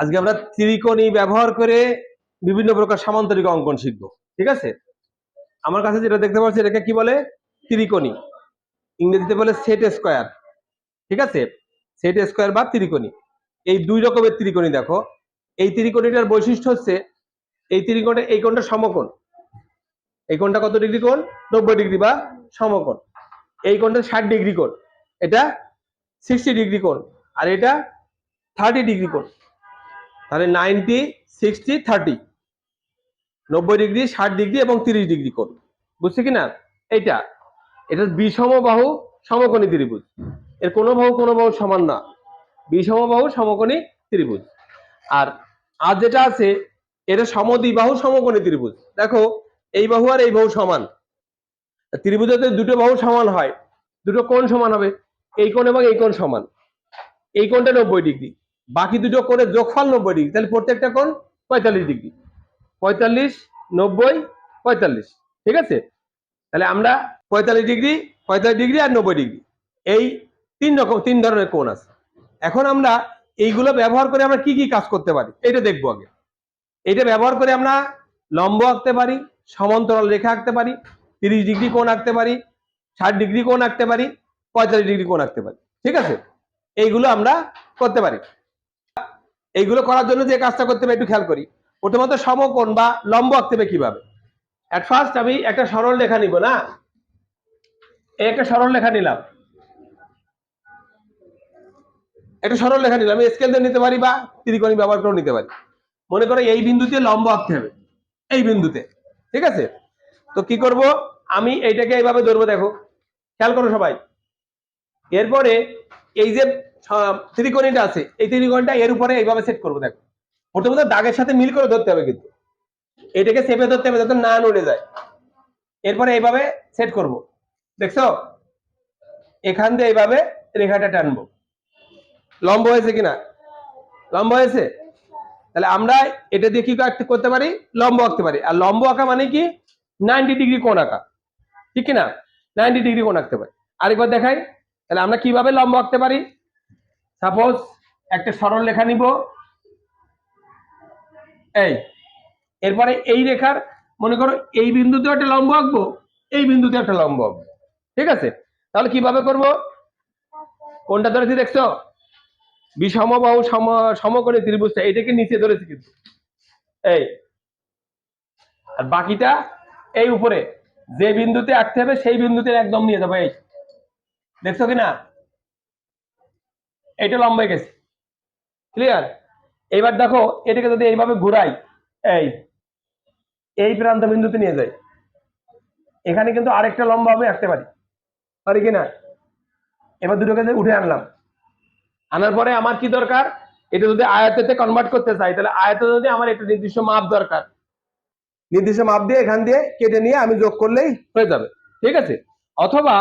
আজকে আমরা ত্রিকোণী ব্যবহার করে বিভিন্ন প্রকার সামান্তরিক অঙ্কন শিখব, ঠিক আছে? আমার কাছে যেটা দেখতে পাচ্ছি, এটাকে কি বলে? ত্রিকোণী। ইংরেজিতে বলে সেট স্কোয়ার ঠিক আছে? সেট স্কোয়ার বা ত্রিকোণী। এই দুই রকমের ত্রিকোণী দেখো। এই ত্রিকোণীটার বৈশিষ্ট্য হচ্ছে, এই ত্রিকোণটা, এই কোণটা সমকোণ। এই কোণটা কত ডিগ্রি কোণ? নব্বই ডিগ্রি বা সমকোণ। এই কোণটা ষাট ডিগ্রি কোণ। এটা সিক্সটি ডিগ্রি কোণ। আর এটা থার্টি ডিগ্রি কোণ তাহলে নাইনটি সিক্সটি থার্টি নব্বই ডিগ্রি ষাট ডিগ্রি এবং তিরিশ ডিগ্রি কোণ বুঝছে কি না এইটা। এটা বিষম বাহু, সমকোণী ত্রিভুজ। এর কোনো বাহু কোনো বাহু সমান না। বিষম বাহু, সমকোণী ত্রিভুজ। আর আর যেটা আছে এটা সমদ্বিবাহু, সমকোণী ত্রিভুজ। দেখো, এই বাহু আর এই বাহু সমান। ত্রিভুজে যদি দুটো বাহু সমান হয়। দুটো কোণ সমান হবে। এই কোণ এবং এই কোণ সমান। এই কোণটা নব্বই ডিগ্রি বাকি দুটো কোণের যোগফল নব্বই ডিগ্রি, তাহলে প্রত্যেকটা কোণ পঁয়তাল্লিশ ডিগ্রি। পঁয়তাল্লিশ, নব্বই, পঁয়তাল্লিশ, ঠিক আছে? তাহলে আমরা পঁয়তাল্লিশ ডিগ্রি পঁয়তাল্লিশ ডিগ্রি আর নব্বই ডিগ্রি, এই তিন রকম, তিন ধরনের কোণ আছে। এখন আমরা এইগুলো ব্যবহার করে আমরা কি কি কাজ করতে পারি এটা দেখব আগে। এটা ব্যবহার করে আমরা লম্ব আঁকতে পারি, সমান্তরাল রেখা আঁকতে পারি, তিরিশ ডিগ্রি কোণ আঁকতে পারি, ষাট ডিগ্রি কোণ আঁকতে পারি, পঁয়তাল্লিশ ডিগ্রি কোণ আঁকতে পারি, ঠিক আছে? এইগুলো আমরা করতে পারি। এইগুলো করার জন্য যে কাজটা করতে হবে একটু খেয়াল করি। প্রথমত সমকোণ বা লম্ব আঁকতে হবে কীভাবে? অ্যাট ফার্স্ট আমি একটা সরল রেখা নিব না? এই একটা সরল রেখা নিলাম। একটা সরল রেখা নিলাম, আমি স্কেল দিয়ে নিতে পারি বা ত্রিকোণী ব্যবহার করেও নিতে পারি। মনে করো এই বিন্দুতে লম্ব আঁকতে হবে, এই বিন্দুতে, ঠিক আছে? তো কি করব? আমি এইটাকে এইভাবে ধরবো, দেখো। খেয়াল করো সবাই। এরপরে এই যে ত্রিকোণীটা আছে। এই ত্রিকোণটা এর উপরে এইভাবে সেট করব, দেখো। প্রথমত দাগের সাথে মিল করে ধরতে হবে কিন্তু। এটাকে চেপে ধরতে হবে যাতে না নড়ে যায়। এরপরে এইভাবে সেট করব। দেখছ? এখান দিয়ে এইভাবে রেখাটা টানবো। লম্ব হয়েছে কিনা? লম্ব হয়েছে? তাহলে আমরা এটা দিয়ে কি করতে পারি? লম্ব আঁকতে পারি। আর লম্ব আঁকা মানে কি? নাইনটি ডিগ্রি কোণ আঁকা। ঠিক কিনা? নাইনটি ডিগ্রি কোণ আঁকতে পারি। আরেকবার দেখাই। তাহলে আমরা কীভাবে লম্ব আঁকতে পারি? সাপোজ একটা সরল রেখা নিব। এই, এরপরে এই রেখার, মনে করো এই বিন্দুতে একটা লম্ব আঁকবো, এই বিন্দুতে একটা লম্ব আঁকবো, ঠিক আছে? তাহলে কীভাবে করব? কোনটা ধরেছি দেখছ? বিষমবাহু সম, সমকোণী ত্রিভুজটা এটাকে নিচে ধরেছি কিন্তু। এই, আর বাকিটা এই উপরে, যে বিন্দুতে আঁকতে হবে সেই বিন্দুতে একদম নিয়ে যাব, এই। দেখছ কিনা এটা লম্বা গেছে। ক্লিয়ার এবার দেখো, এটাকে যদি এইভাবে ঘুরাই, এই এই প্রান্ত বিন্দুতে নিয়ে যাই, এখানে কিন্তু আরেকটা লম্বা আমি আঁকতে পারি। পারি কিনা এবার দুটোকে উঠে আনলাম, আনার পরে আমার কি দরকার? এটা যদি আয়তেতে কনভার্ট করতে চাই, তাহলে আয়তে যদি আমার একটা নির্দিষ্ট মাপ দরকার। নির্দিষ্ট মাপ দিয়ে এখান দিয়ে কেটে নিয়ে আমি যোগ করলেই হয়ে যাবে। ঠিক আছে? অথবা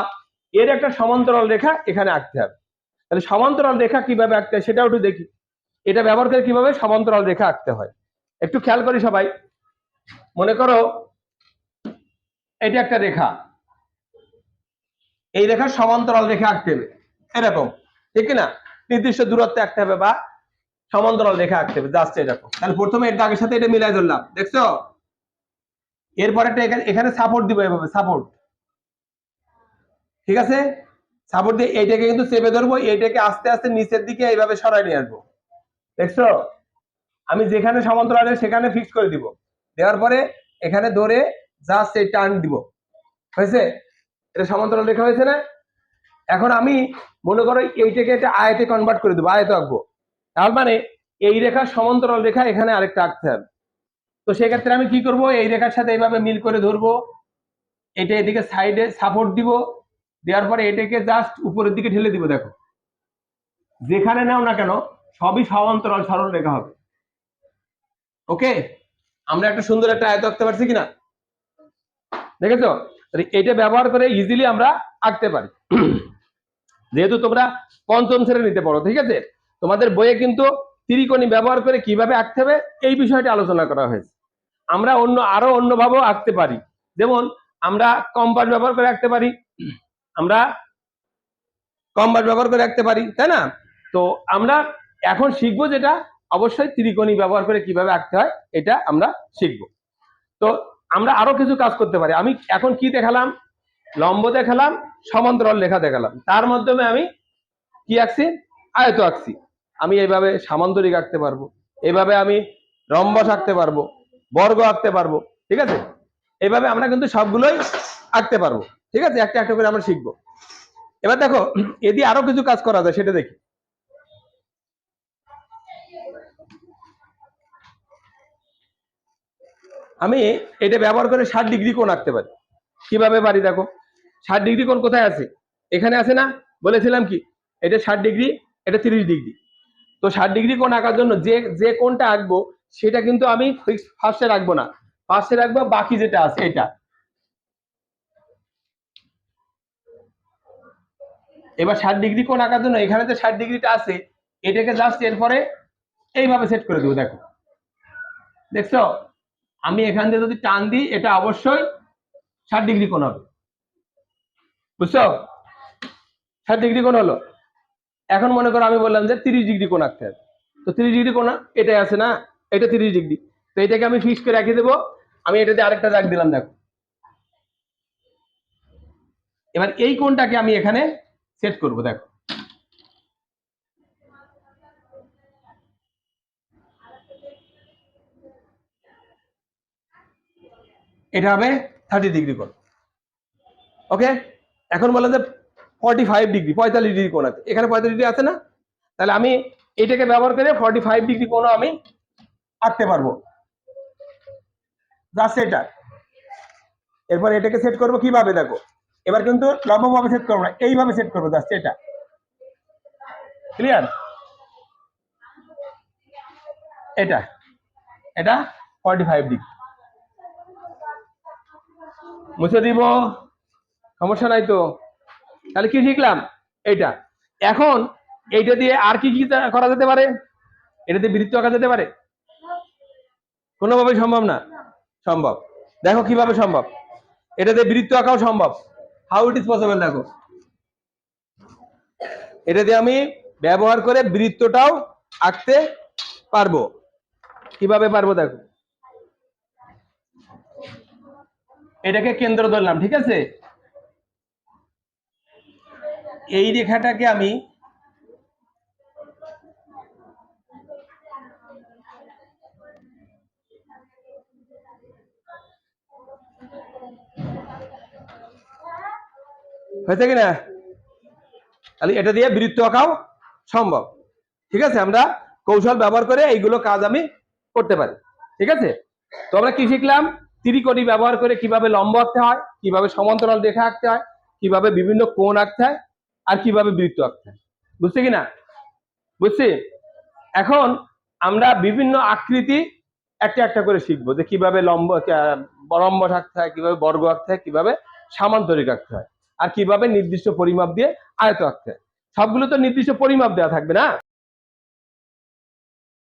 এর একটা সমান্তরাল রেখা এখানে আঁকতে হবে। তাহলে সমান্তরাল রেখা কীভাবে আঁকতে হয় সেটাও একটু দেখি। এটা ব্যবহার করে কীভাবে সমান্তরাল রেখা আঁকতে হয়? একটু খেয়াল করি সবাই। মনে করো, এটা একটা রেখা। এই রেখার সমান্তরাল রেখা আঁকতে হবে। এরকম। ঠিক না নির্দিষ্ট দূরত্বে আঁকতে হবে বা সমান্তরাল রেখা আঁকতে হবে জাস্ট এরকম। তাহলে প্রথমে এর দাগের সাথে এটা মিলাই ধরলাম, দেখছ? এরপর একটা এখানে সাপোর্ট দিব এভাবে সাপোর্ট ঠিক আছে? সাপোর্ট দিয়ে এইটাকে কিন্তু চেপে ধরবো, এইটাকে আস্তে আস্তে নিচের দিকে এইভাবে সরাই নিয়ে আসব। দেখছ? আমি যেখানে সমান্তরাল সেখানে ফিক্স করে দিব। দেওয়ার পরে এখানে ধরে জাস্ট এই টান দিব। হয়েছে? এটা সমান্তরাল রেখা হয়েছে না? এখন আমি মনে করো এইটাকে একটা আয়তে কনভার্ট করে দেবো, আয়ত আঁকবো। তার মানে এই রেখা সমান্তরাল রেখা এখানে আরেকটা আঁকতে হবে। তো সেক্ষেত্রে আমি কি করব? এই রেখার সাথে এইভাবে মিল করে ধরবো। এটা এদিকে সাইডে সাপোর্ট দিব। দেওয়ার পরে এটাকে জাস্ট উপরের দিকে ঠেলে দিব, দেখো। যেখানে নাও না কেন, সবই সমান্তরাল সরল রেখা হবে। ওকে? আমরা একটা সুন্দর একটা আয়ত আঁকতে পারছি কিনা? দেখেছ? এটা ব্যবহার করে ইজিলি আমরা আঁকতে পারি। যেহেতু তোমরা পঞ্চম শ্রেণি নিতে পারো, ঠিক আছে? তোমাদের বইয়ে কিন্তু ত্রিকোণী ব্যবহার করে কীভাবে আঁকতে হবে, এই বিষয়টি আলোচনা করা হয়েছে। আমরা অন্য, আরও অন্যভাবেও আঁকতে পারি। যেমন, আমরা কম্পাস ব্যবহার করে আঁকতে পারি। আমরা কম্পাস ব্যবহার করে আঁকতে পারি, তাই না? তো আমরা এখন শিখব যেটা, অবশ্যই ত্রিকোণী ব্যবহার করে কীভাবে আঁকতে হয়, এটা আমরা শিখব। তো আমরা আরও কিছু কাজ করতে পারি। আমি এখন কি দেখালাম? লম্ব দেখালাম, সমান্তরাল লেখা দেখালাম। তার মাধ্যমে আমি কি আঁকছি? আয়ত আঁকছি। আমি এইভাবে সামান্তরিক আঁকতে পারব এইভাবে আমি রম্বস আঁকতে পারব, বর্গ আঁকতে পারব, ঠিক আছে? এইভাবে আমরা কিন্তু সবগুলোই আঁকতে পারব। ঠিক আছে? একটা একটা করে আমরা শিখব। এবার দেখো, এদি আরও কিছু কাজ করা যায়, সেটা দেখি। আমি এটা ব্যবহার করে ষাট ডিগ্রি কোণ আঁকতে পারি। কীভাবে পারি দেখো? ষাট ডিগ্রি কোণ কোথায় আছে? এখানে আছে না? বলেছিলাম কি? এটা ষাট ডিগ্রি, এটা তিরিশ ডিগ্রি। তো ষাট ডিগ্রি কোণ আঁকার জন্য যে যে কোণটা আঁকবো, সেটা কিন্তু আমি ফিক্স ফার্স্টে রাখব না। ফার্স্টে রাখব, বাকি যেটা আছে, এটা। এবার ষাট ডিগ্রি কোণ আঁকার জন্য এখানে যে ষাট ডিগ্রিটা আছে, এটাকে জাস্ট এরপরে এইভাবে সেট করে দেবো, দেখো। দেখছ? আমি এখান থেকে যদি টান দিই, এটা অবশ্যই ষাট ডিগ্রি কোণ হবে। বুঝছ? ষাট ডিগ্রি কোণ হলো। এখন মনে করো আমি বললাম যে তিরিশ ডিগ্রি কোণ আঁকতে হবে। তো তিরিশ ডিগ্রি কোণ এটাই আছে না? এটা তিরিশ ডিগ্রি। তো এটাকে আমি ফিক্স করে রেখে দেবো। আমি এটাতে আরেকটা দাগ দিলাম, দেখো। এবার এই কোণটাকে আমি এখানে সেট করব, দেখো। এটা হবে থার্টি ডিগ্রি কোণ। ওকে এখন বললাম যে ফর্টি ফাইভ ডিগ্রি পঁয়তাল্লিশ ডিগ্রি কোণ আছে। এখানে পঁয়তাল্লিশ ডিগ্রি আছে না? তাহলে আমি এটাকে ব্যবহার করে ফর্টি ফাইভ ডিগ্রি কোণও আমি আঁকতে পারব। এটা। এরপর এটাকে সেট করব কীভাবে, দেখো। এবার কিন্তু লম্বভাবে সেট করব না, এইভাবে সেট করব জাস্ট এটা। ক্লিয়ার এটা। এটা ফর্টি ফাইভ ডিগ্রি মুছে দিব। সমস্যা নাই তো। তাহলে কি শিখলাম? এইটা। এখন এইটা দিয়ে আর কি কি করা যেতে পারে? এটাতে বৃত্ত আঁকা যেতে পারে? কোনোভাবেই সম্ভব না। সম্ভব। দেখো কীভাবে সম্ভব। এটাতে বৃত্ত আঁকাও সম্ভব। হাউ ইট ইজ পসিবল দেখো। এটা দিয়ে আমি ব্যবহার করে বৃত্তটাও আঁকতে পারব। কীভাবে পারব, দেখো। এটাকে কেন্দ্র ধরলাম, ঠিক আছে? এই রেখাটাকে আমি হয়েছে কিনা? তাহলে এটা দিয়ে বৃত্ত আঁকাও সম্ভব। ঠিক আছে? আমরা কৌশল ব্যবহার করে এইগুলো কাজ আমি করতে পারি। ঠিক আছে? তো আমরা কি শিখলাম? ত্রিকোণী ব্যবহার করে কীভাবে লম্ব আঁকতে হয়, কীভাবে সমান্তরাল রেখা আঁকতে হয়, কীভাবে বিভিন্ন কোণ আঁকতে হয়, আর কীভাবে বৃত্ত আঁকতে হয়। বুঝছে কিনা? বুঝছি? এখন আমরা বিভিন্ন আকৃতি একটা একটা করে শিখব যে কীভাবে লম্ব লম্ব আঁকতে হয়, কীভাবে বর্গ আঁকতে হয়, কীভাবে সামান্তরিক আঁকতে হয়। আর কীভাবে নির্দিষ্ট পরিমাপ দিয়ে আয়ত আঁকতে সবগুলো তো নির্দিষ্ট পরিমাপ দেওয়া থাকবে না?